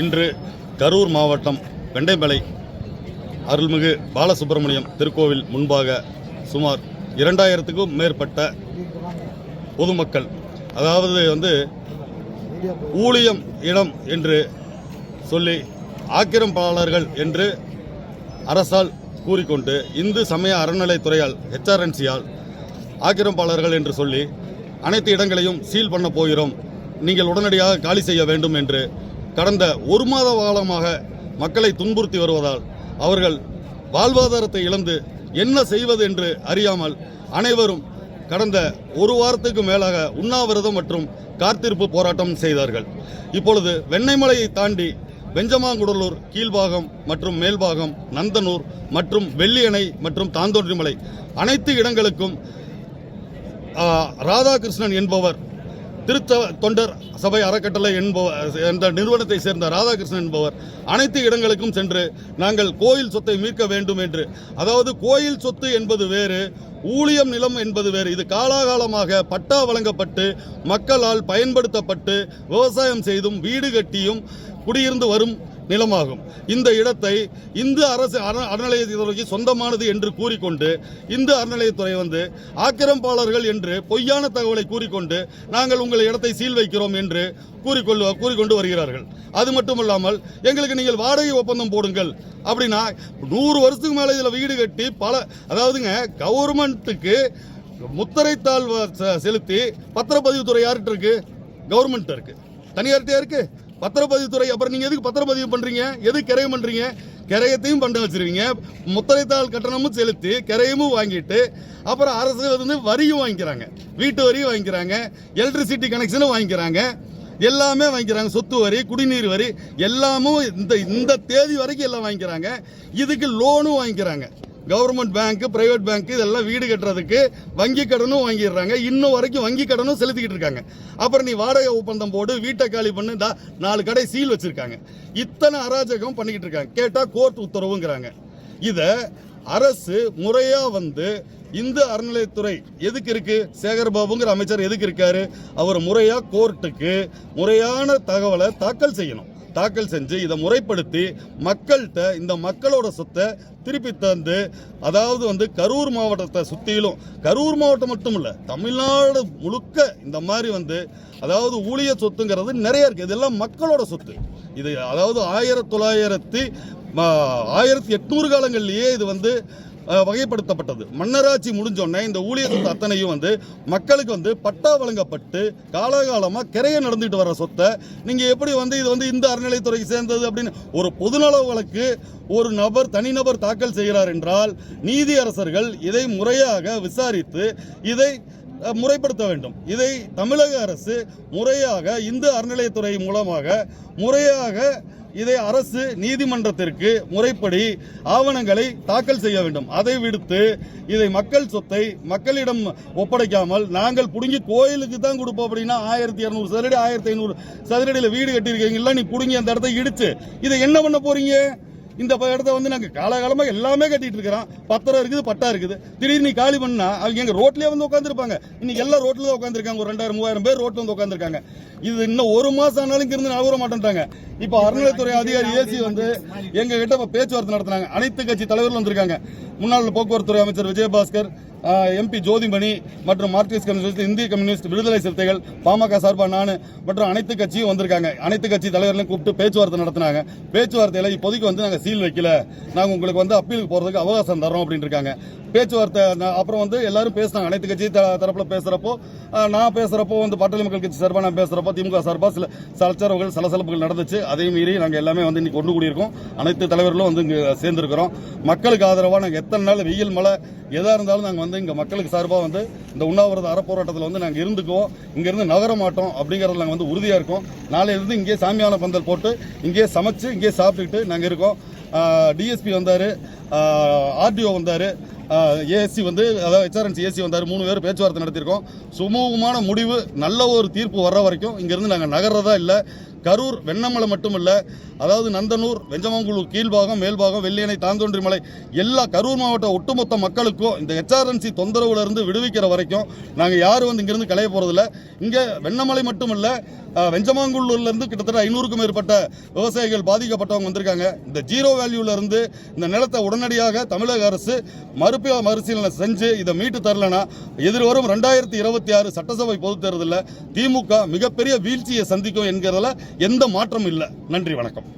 இன்று கரூர் மாவட்டம் வெண்டைமலை அருள்மிகு பாலசுப்பிரமணியம் திருக்கோவில் முன்பாக சுமார் இரண்டாயிரத்துக்கும் மேற்பட்ட பொதுமக்கள் அதாவது வந்து ஊழியம் இடம் என்று சொல்லி ஆக்கிரமிப்பாளர்கள் என்று அரசால் கூறிக்கொண்டு இந்து சமய அறநிலைத்துறையால் ஹெச்ஆர்என்சியால் ஆக்கிரமிப்பாளர்கள் என்று சொல்லி அனைத்து இடங்களையும் சீல் பண்ண போகிறோம். நீங்கள் உடனடியாக காலி செய்ய வேண்டும் என்று கடந்த ஒரு மாத காலமாக மக்களை துன்புறுத்தி வருவதால் அவர்கள் வாழ்வாதாரத்தை இழந்து என்ன செய்வது என்று அறியாமல் அனைவரும் கடந்த ஒரு வாரத்துக்கு மேலாக உண்ணாவிரதம் மற்றும் காத்திருப்பு போராட்டம் செய்தார்கள். இப்பொழுது வெண்ணெய்மலையை தாண்டி வெஞ்சமாங்குடலூர் கீழ்பாகம் மற்றும் மேல்பாகம் நந்தனூர் மற்றும் வெள்ளியணை மற்றும் தாந்தோன்றிமலை அனைத்து இடங்களுக்கும் ராதாகிருஷ்ணன் என்பவர் திருத்த தொண்டர் சபை அறக்கட்டளை என்பவர் என்ற நிறுவனத்தை சேர்ந்த ராதாகிருஷ்ணன் என்பவர் அனைத்து இடங்களுக்கும் சென்று நாங்கள் கோயில் சொத்தை மீட்க வேண்டும் என்று. அதாவது கோயில் சொத்து என்பது வேறு ஊழியம் நிலம் என்பது வேறு. இது காலாகாலமாக பட்டா வழங்கப்பட்டு மக்களால் பயன்படுத்தப்பட்டு விவசாயம் செய்தும் வீடு கட்டியும் குடியிருந்து வரும் நிலமாகும். இந்த இடத்தை இந்து அரசு அற- அறநிலையத்துறைக்கு சொந்தமானது என்று கூறிக்கொண்டு இந்து அறநிலையத்துறை வந்து ஆக்கிரமிப்பாளர்கள் என்று பொய்யான தகவலை கூறிக்கொண்டு நாங்கள் உங்கள் இடத்தை சீல் வைக்கிறோம் என்று கூறிக்கொள்ள கூறிக்கொண்டு வருகிறார்கள். அது மட்டுமல்லாமல் எங்களுக்கு நீங்கள் வாடகை ஒப்பந்தம் போடுங்கள். அப்படின்னா நூறு வருஷத்துக்கு மேலே இதில் வீடு கட்டி பல அதாவதுங்க கவர்மெண்ட்டுக்கு முத்திரைத்தாள் செ- செலுத்தி பத்திரப்பதிவுத்துறை யார்கிட்ட இருக்கு? கவர்மெண்ட் இருக்கு. தனியார்கிட்டயா இருக்கு? பத்திரப்பதிவுத்துறை அப்புறம் நீங்கள் எதுக்கு பத்திரப்பதிவு பண்ணுறீங்க எது கிரையம் பண்ணுறீங்க கிரையத்தையும் பண்ண வச்சிருவீங்க முத்தரைத்தாள் கட்டணமும் செலுத்தி கிரையமும் வாங்கிட்டு அப்புறம் அரசு வந்து வரியும் வாங்கிக்கிறாங்க. வீட்டு வரியும் வாங்கிக்கிறாங்க. எலக்ட்ரிசிட்டி கனெக்ஷனும் வாங்கிக்கிறாங்க. எல்லாமே வாங்கிக்கிறாங்க. சொத்து வரி குடிநீர் வரி எல்லாமும் இந்த இந்த தேதி வரைக்கும் எல்லாம் வாங்கிக்கிறாங்க. இதுக்கு லோனும் வாங்கிக்கிறாங்க. கவர்மெண்ட் பேங்க் பிரைவேட் பேங்க் இதெல்லாம் வீடு கட்டுறதுக்கு வங்கி கடனும் வாங்கிடுறாங்க. இன்னும் வரைக்கும் வங்கி கடனும் செலுத்திக்கிட்டு இருக்காங்க. அப்புறம் நீ வாடகை ஒப்பந்தம் போடு வீட்டை காலி பண்ணு நாலு கடை சீல் வச்சிருக்காங்க. இத்தனை அராஜகம் பண்ணிக்கிட்டு இருக்காங்க. கேட்டால் கோர்ட் உத்தரவுங்கிறாங்க. இதை அரசு முறையாக வந்து இந்து அறநிலையத்துறை எதுக்கு இருக்கு? சேகர் பாபுங்கிற அமைச்சர் எதுக்கு இருக்காரு? அவர் முறையாக கோர்ட்டுக்கு முறையான தகவலை தாக்கல் செய்யணும். தாக்கல் செஞ்சு இதை முறைப்படுத்தி மக்கள்கிட்ட இந்த மக்களோட சொத்தை திருப்பி தந்து அதாவது வந்து கரூர் மாவட்டத்தை சுற்றிலும் கரூர் மாவட்டம் மட்டும் இல்லை தமிழ்நாடு முழுக்க இந்த மாதிரி வந்து அதாவது ஊழிய சொத்துங்கிறது நிறைய இருக்குது இதெல்லாம் மக்களோட சொத்து. இது அதாவது ஆயிரத்தி தொள்ளாயிரத்தி ஆயிரத்தி எட்நூறு காலங்கள்லேயே இது வந்து வகைப்படுத்தப்பட்டது. மன்னராட்சி முடிஞ்சோடனே இந்த ஊழியர்கள் அத்தனையும் வந்து மக்களுக்கு வந்து பட்டா வழங்கப்பட்டு காலகாலமாக கிரையை நடந்துட்டு வர சொத்தை நீங்கள் எப்படி வந்து இது வந்து இந்த அறநிலைத்துறைக்கு சேர்ந்தது அப்படின்னு ஒரு பொதுநல வழக்கு ஒரு நபர் தனிநபர் தாக்கல் செய்கிறார் என்றால் நீதி அரசர்கள் இதை முறையாக விசாரித்து இதை முறைப்படுத்த வேண்டும். இதை தமிழக அரசு முறையாக இந்து அறநிலையத்துறை மூலமாக முறையாக இதை அரசு நீதிமன்றத்திற்கு முறைப்படி ஆவணங்களை தாக்கல் செய்ய வேண்டும். அதை விடுத்து இதை மக்கள் சொத்தை மக்களிடம் ஒப்படைக்காமல் நாங்கள் புடுங்கி கோயிலுக்கு தான் கொடுப்போம் அப்படின்னா ஆயிரத்தி இரநூறு சதுரடி ஆயிரத்தி ஐநூறு சதுரடியில் வீடு கட்டியிருக்கீங்களா நீ புடுங்கி அந்த இடத்த இடிச்சு. இதை என்ன பண்ண போறீங்க? இந்த ப- இடத்த வந்து நாங்க காலகாலமா எல்லாமே கட்டிட்டு இருக்கிறோம். பத்திரம் இருக்குது பட்டா இருக்குது. திடீர்னு நீ காலி பண்ணா அவங்க எங்க ரோட்லயே வந்து உட்காந்துருப்பாங்க இன்னைக்கு எல்லா ரோட்ல தான் உட்காந்துருக்காங்க ஒரு ரெண்டாயிரம் மூவாயிரம் பேர் ரோட்ல வந்து உட்காந்துருக்காங்க இது இன்னும் ஒரு மாசம் ஆனாலும் இங்க இருந்து நகர மாட்டேன்ட்டாங்க. இப்போ அறநிலைத்துறை அதிகாரி ஏசி வந்து எங்க கிட்ட இப்ப பேச்சுவார்த்தை நடத்துனாங்க. அனைத்து கட்சி தலைவர்கள் வந்திருக்காங்க. முன்னாள் போக்குவரத்துறை அமைச்சர் விஜயபாஸ்கர் எம்பி ஜோதிமணி மற்றும் மார்க்சிஸ்ட் கம்யூனிஸ்ட் இந்திய கம்யூனிஸ்ட் விடுதலை சிறுத்தைகள் பாமக சார்பாக நான் மற்றும் அனைத்து கட்சியும் வந்திருக்காங்க. அனைத்து கட்சி தலைவர்களையும் கூப்பிட்டு பேச்சுவார்த்தை நடத்தினாங்க. பேச்சுவார்த்தையில் இப்போதைக்கு வந்து நாங்கள் சீல் வைக்கல. நாங்கள் உங்களுக்கு வந்து அப்பீலுக்கு போகிறதுக்கு அவகாசம் தரோம் அப்படின்னு இருக்காங்க பேச்சுவார்த்தை அப்புறம் வந்து எல்லாரும் பேசினாங்க. அனைத்து கட்சி த- பேசுகிறப்போ நான் பேசுகிறப்போ வந்து பாட்டாளி மக்கள் கட்சி சார்பாக நான் பேசுகிறப்போ திமுக சார்பாக சில சலச்சரவுகள் சலசலப்புகள் நடந்துச்சு. அதையும் மீறி நாங்கள் எல்லாமே வந்து இன்னைக்கு கொண்டு கூடியிருக்கோம். அனைத்து தலைவர்களும் வந்து இங்கே சேர்ந்துருக்கிறோம். மக்களுக்கு ஆதரவாக நாங்கள் எத்தனை நாள் வெயில் மழை எதாக இருந்தாலும் நாங்கள் வந்து இங்கே மக்களுக்கு சார்பாக வந்து இந்த உண்ணாவிரத அறப்போராட்டத்தில் வந்து நாங்கள் இருந்துக்குவோம். இங்கேருந்து நகர மாட்டோம் அப்படிங்கிறதுல நாங்கள் வந்து உறுதியாக இருக்கோம். நாளையிலிருந்து இங்கே சாமியான பந்தல் போட்டு இங்கே சமைச்சு இங்கே சாப்பிட்டுக்கிட்டு நாங்கள் இருக்கோம். டிஎஸ்பி வந்தார் ஆர்டிஓ வந்தார் ஏசி வந்து அதாவது ஹெச்ஆர்என்சி ஏசி வந்தார் மூணு பேர் பேச்சுவார்த்தை நடத்தியிருக்கோம். சுமூகமான முடிவு நல்ல ஒரு தீர்ப்பு வர்ற வரைக்கும் இங்கேருந்து நாங்கள் நகர்றதா இல்லை. கரூர் வெண்ணமலை மட்டுமல்ல அதாவது நந்தனூர் வெஞ்சமங்குளூர் கீழ்பாகம் மேல்பாகம் வெள்ளியணை தாந்தோன்றி மலை எல்லா கரூர் மாவட்ட ஒட்டுமொத்த மக்களுக்கும் இந்த ஹெச்ஆர்என்சி தொந்தரவுலேருந்து விடுவிக்கிற வரைக்கும் நாங்கள் யாரும் வந்து இங்கேருந்து களைய போகிறதில்ல இங்கே வெண்ணமலை மட்டுமல்ல வெஞ்சமாங்குள்ளூர்லேருந்து கிட்டத்தட்ட ஐநூறுக்கும் மேற்பட்ட விவசாயிகள் பாதிக்கப்பட்டவங்க வந்திருக்காங்க. இந்த ஜீரோ வேல்யூலேருந்து இந்த நிலத்தை உடனடியாக தமிழக அரசு மறுப்பு மறுசீலனை செஞ்சு இதை மீட்டு தரலனா எதிர்வரும் ரெண்டாயிரத்தி இருபத்தி ஆறு சட்டசபை பொதுத் தேர்தலில் திமுக மிகப்பெரிய வீழ்ச்சியை சந்திக்கும் என்கிறதுல எந்த மாற்றமும் இல்லை. நன்றி வணக்கம்.